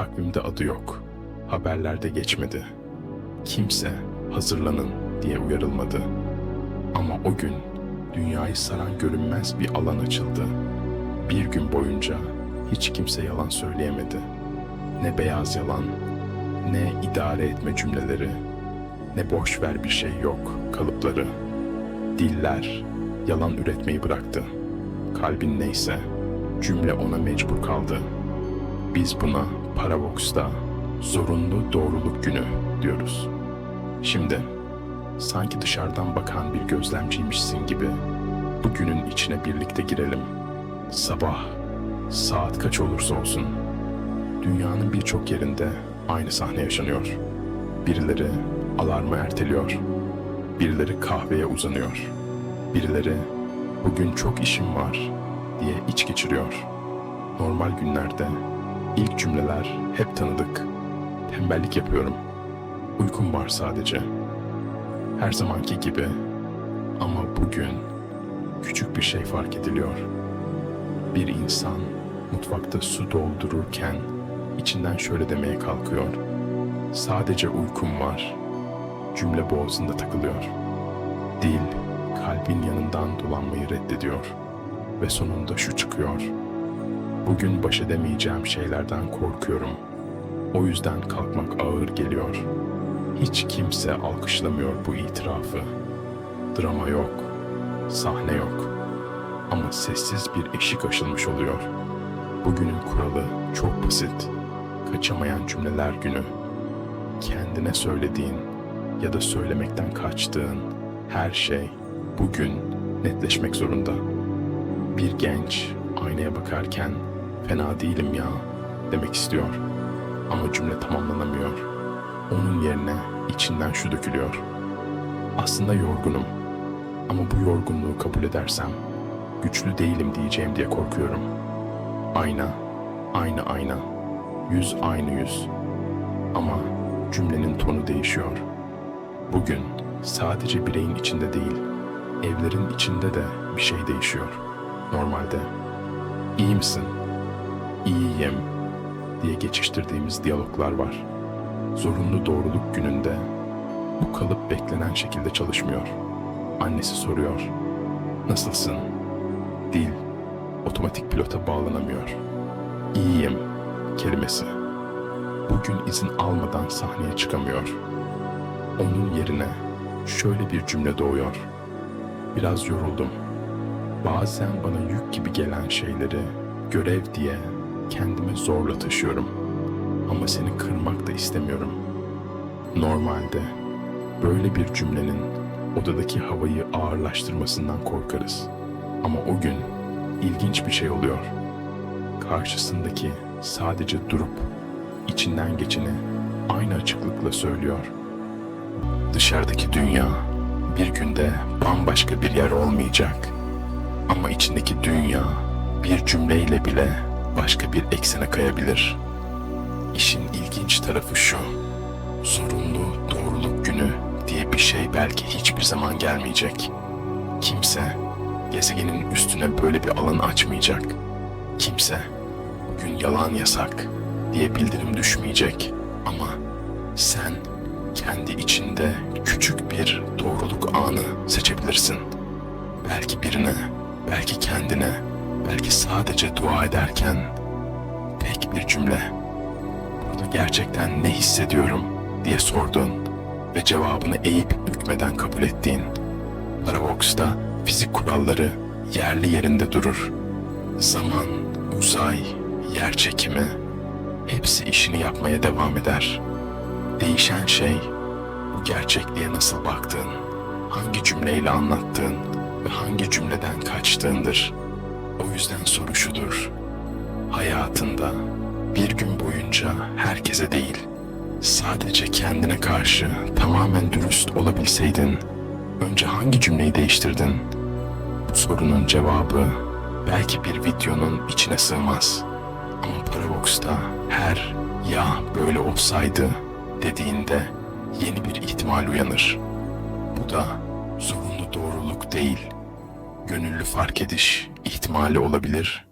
Takvimde adı yok. Haberlerde geçmedi. Kimse hazırlanın diye uyarılmadı. Ama o gün dünyayı saran görünmez bir alan açıldı. Bir gün boyunca hiç kimse yalan söyleyemedi. Ne beyaz yalan, ne idare etme cümleleri, ne boş ver bir şey yok kalıpları. Diller yalan üretmeyi bıraktı. Kalbin neyse cümle ona mecbur kaldı. Biz buna Paravox'ta zorunlu doğruluk günü diyoruz. Şimdi sanki dışarıdan bakan bir gözlemciymişsin gibi bu günün içine birlikte girelim. Sabah, saat kaç olursa olsun. Dünyanın birçok yerinde aynı sahne yaşanıyor. Birileri alarmı erteliyor. Birileri kahveye uzanıyor. Birileri bugün çok işim var diye iç geçiriyor. Normal günlerde ilk cümleler hep tanıdık. Tembellik yapıyorum. Uykum var sadece. Her zamanki gibi ama bugün küçük bir şey fark ediliyor. Bir insan mutfakta su doldururken içinden şöyle demeye kalkıyor. Sadece uykum var. Cümle boğazında takılıyor. Dil kalbin yanından dolanmayı reddediyor. Ve sonunda şu çıkıyor. Bugün baş edemeyeceğim şeylerden korkuyorum. O yüzden kalkmak ağır geliyor. Hiç kimse alkışlamıyor bu itirafı. Drama yok, sahne yok. Ama sessiz bir eşik aşılmış oluyor. Bugünün kuralı çok basit. Kaçamayan cümleler günü. Kendine söylediğin ya da söylemekten kaçtığın her şey bugün netleşmek zorunda. Bir genç aynaya bakarken fena değilim ya demek istiyor. Ama cümle tamamlanamıyor. Onun yerine içinden şu dökülüyor. Aslında yorgunum. Ama bu yorgunluğu kabul edersem güçlü değilim diyeceğim diye korkuyorum. Ayna, aynı ayna. Yüz aynı yüz. Ama cümlenin tonu değişiyor. Bugün sadece bireyin içinde değil, evlerin içinde de bir şey değişiyor. Normalde iyi misin? İyiyim diye geçiştirdiğimiz diyaloglar var. Zorunlu doğruluk gününde bu kalıp beklenen şekilde çalışmıyor. Annesi soruyor. Nasılsın? Dil otomatik pilota bağlanamıyor. İyiyim kelimesi. Bugün izin almadan sahneye çıkamıyor. Onun yerine şöyle bir cümle doğuyor. Biraz yoruldum. Bazen bana yük gibi gelen şeyleri görev diye kendimi zorla taşıyorum. Ama seni kırmak da istemiyorum. Normalde böyle bir cümlenin odadaki havayı ağırlaştırmasından korkarız. Ama o gün ilginç bir şey oluyor. Karşısındaki sadece durup içinden geçeni aynı açıklıkla söylüyor. Dışarıdaki dünya bir günde bambaşka bir yer olmayacak. Ama içindeki dünya bir cümleyle bile başka bir eksene kayabilir. İşin ilginç tarafı şu. Zorunlu doğruluk günü diye bir şey belki hiçbir zaman gelmeyecek. Kimse gezegenin üstüne böyle bir alan açmayacak. Kimse bugün yalan yasak diye bildirim düşmeyecek. Ama sen kendi içinde küçük bir doğruluk anı seçebilirsin. Belki birine, belki kendine, belki sadece dua ederken tek bir cümle. Burada gerçekten ne hissediyorum diye sordun ve cevabını eğip bükmeden kabul ettiğin. Paradox'ta fizik kuralları yerli yerinde durur. Zaman, uzay, yer çekimi hepsi işini yapmaya devam eder. Değişen şey bu gerçekliğe nasıl baktığın, hangi cümleyle anlattığın ve hangi cümleden kaçtığındır. O yüzden soru şudur. Hayatında bir gün boyunca herkese değil, sadece kendine karşı tamamen dürüst olabilseydin, önce hangi cümleyi değiştirdin? Bu sorunun cevabı belki bir videonun içine sığmaz. Ama Parabox'ta her ya böyle olsaydı dediğinde yeni bir ihtimal uyanır. Bu da zorunlu doğruluk değil, gönüllü fark ediş ihtimali olabilir.''